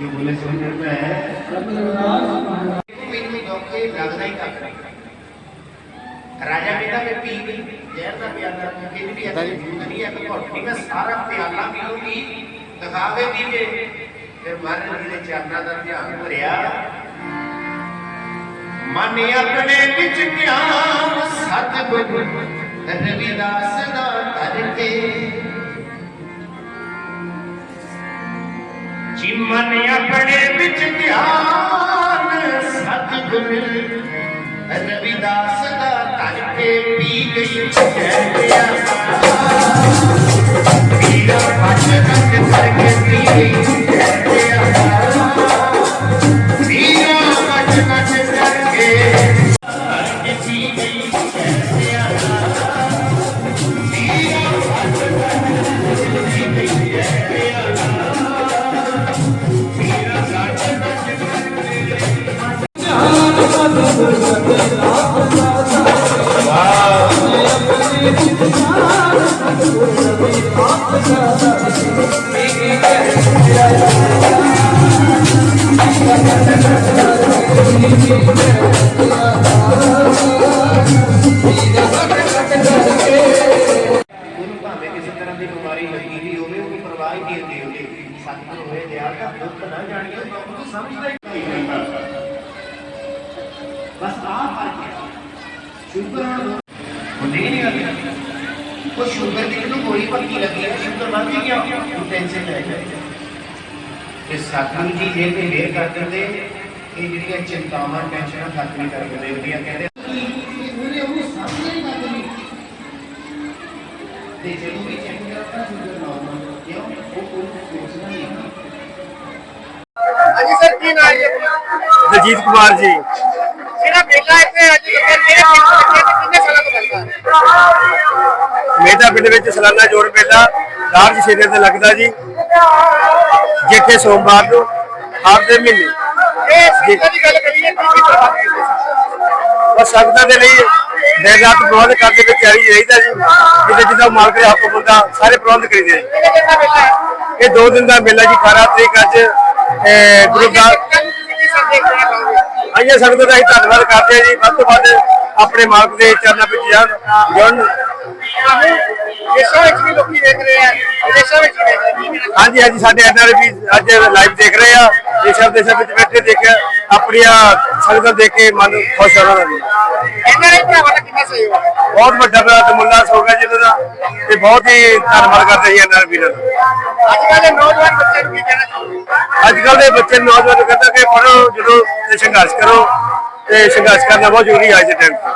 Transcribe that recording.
जो बोले सोने पे है। राजा बेटा में पी भी जहर ना भी अंदर फिर भी अंदर दुनिया में कोठरी में सारा प्याला मिलूँगी दिखावे भी के फिर मारे मेरे चरना दा ध्यान भरिया? मन अपने विच क्या सतगुरु रविदास दा धर ਮਨ ਆਪਣੇ ਵਿੱਚ ਧਿਆਨ ਸਤਿਗੁਰ ਰਵਿਦਾਸ ਦਾ ਧਰ ਕੇ ਪੀ ਗਈ। ਕਹਿ ਸਤਿਗੁਰ ਹੋਏ ਦਿਆਲ ਦਾ ਦੁੱਖ ਨਾ ਜਾਣੀਏ ਦੁੱਖ ਨੂੰ ਸਮਝਦਾ ਹੀ ਨਹੀਂ ਬਸ ਆਹ ਫਰਕ ਹੈ ਸ਼ੂਗਰ ਨਾਲ ਹੁੰਦੀ ਨਹੀਂ ਗੱਲ ਉਹ ਸ਼ੂਗਰ ਦੀ ਨੂੰ ਗੋਲੀ ਪੱਕੀ ਲੱਗੀ ਹੈ ਸ਼ੂਗਰ ਵੱਧ ਗਈ ਕਿਉਂ ਤੂੰ ਟੈਨਸ਼ਨ ਲੈ ਜਾ ਇਹ ਸਤਿਗੁਰੂ ਜੀ ਜੇ ਤੇ ਮੇਰ ਕਰ ਦਿੰਦੇ ਇਹ ਜਿਹੜੀਆਂ ਚਿੰਤਾਵਾਂ ਟੈਨਸ਼ਨਾਂ ਖਤਮ ਕਰ ਦਿੰਦੇ ਹੁੰਦੀਆਂ ਕਹਿੰਦੇ ਉਹਨੇ ਉਹਨੂੰ ਸਮਝ ਨਹੀਂ ਕਰਦੀ ਤੇ ਜਦੋਂ ਵੀ ਚੈੱਕ ਕਰਦਾ ਸ਼ੂਗਰ ਨਾਰਮਲ ਕੀ ਨਾਮ ਹੈ? ਦਲਜੀਤ ਕੁਮਾਰ ਜੀ। ਜਿਹੜਾ ਮੇਲਾ ਇੱਥੇ? ਅੱਜ ਲੱਗਿਆ ਮੇਰੇ ਪਿੰਡ ਲੱਗਿਆ ਤੇ ਕਿੰਨੇ ਸਾਲਾਂ ਤੋਂ ਲੱਗਦਾ ਮੇਦਾ ਪਿੰਡ ਵਿੱਚ ਸਾਲਾਨਾ ਜੋੜ ਮੇਲਾ ਲਾਰਜ ਸ਼ੇਰੇ ਤੇ ਲੱਗਦਾ ਜੀ। ਜਿੱਥੇ ਸੋਮਵਾਰ ਨੂੰ ਹਰ ਦੇ ਮਹੀਨੇ। ਇਹ ਸਿੱਖਾਂ ਦੀ ਗੱਲ ਕਰੀਏ ਕੀ ਕੀ ਪ੍ਰਭਾਵ ਹੈ। ਬਸ ਸੰਗਤਾਂ ਦੇ ਲਈ ਦਿਨ ਰਾਤ ਪ੍ਰਬੰਧ ਕਰਦੇ ਵਿੱਚ ਆਈ ਰਹੀਦਾ ਜੀ। ਜਿੱਦਾਂ ਜਿੱਦਾਂ ਮਾਲਕ ਦੇ ਹੱਕ ਹੁੰਦਾ ਸਾਰੇ ਪ੍ਰਬੰਧ ਕਰੀਦੇ ਕਿਹੜੇ ਇਹ ਦੋ ਦਿਨ ਦਾ ਮੇਲਾ ਜੀ 18 ਤਰੀਕ ਅੱਜ ਅਹ, ਗੁਰੂ ਦਾ ਕਿੰਨੀ ਸੰਦੇ ਕਰਨਾ ਚਾਹੋਗੇ ਆਈਏ ਸੰਗਤ ਦਾ ਅਸੀਂ ਧੰਨਵਾਦ ਕਰਦੇ ਹਾਂ ਜੀ। ਵੱਧ ਤੋਂ ਵੱਧ ਆਪਣੇ ਮਾਲਕ ਦੇ ਚਰਨਾਂ ਵਿੱਚ ਜਾਣ ਜੁੜਨ ਦੇਸ਼ਾਂ ਵਿੱਚ ਵੀ ਲੋਕੀ ਦੇਖ ਰਹੇ ਆ। ਵਿਦੇਸ਼ਾਂ ਵਿੱਚ ਵੀ ਦੇਖ ਰਹੇ ਕੀ ਕਹਿਣਾ ਹਾਂਜੀ ਹਾਂਜੀ ਸਾਡੇ ਅੱਜ ਲਾਈਵ ਦੇਖ ਰਹੇ ਆ। ਦੇਸ਼ਾਂ ਵਿਦੇਸ਼ਾਂ ਵਿੱਚ ਬੈਠੇ ਦੇਖ ਆਪਣੀਆਂ ਸੰਗਤਾਂ ਦੇਖ ਕੇ ਮਨ ਖੁਸ਼ ਹੋ ਰਿਹਾ ਭਰਾਵਾਂ ਦਾ ਕਿੰਨਾ ਸਹਿਯੋਗ ਹੈ ਬਹੁਤ ਵੱਡਾ ਮੇਰਾ ਤੇ ਮੁੱਲਾ ਸੋਗਾ ਜੀ ਦਾ ਤੇ ਬਹੁਤ ਹੀ ਧੰਨਵਾਦ ਕਰਦੇ ਜੀ ਐਨਆਰ ਵੀਰਾਂ ਦਾ। ਅੱਜ ਕੱਲ੍ਹ ਦੇ ਨੌਜਵਾਨ ਬੱਚੇ ਨੂੰ ਕੀ ਕਹਿਣਾ ਚਾਹੋਗੇ? ਅੱਜ ਕੱਲ ਦੇ ਬੱਚੇ ਨੌਜਵਾਨ ਕਹਿੰਦਾ ਕਿ ਪੜੋ ਜਦੋਂ ਤੇ ਸੰਘਰਸ਼ ਕਰੋ ਤੇ ਸੰਘਰਸ਼ ਕਰਨਾ ਬਹੁਤ ਜ਼ਰੂਰੀ ਹੈ ਅੱਜ ਦੇ ਟਾਈਮ 'ਤੇ।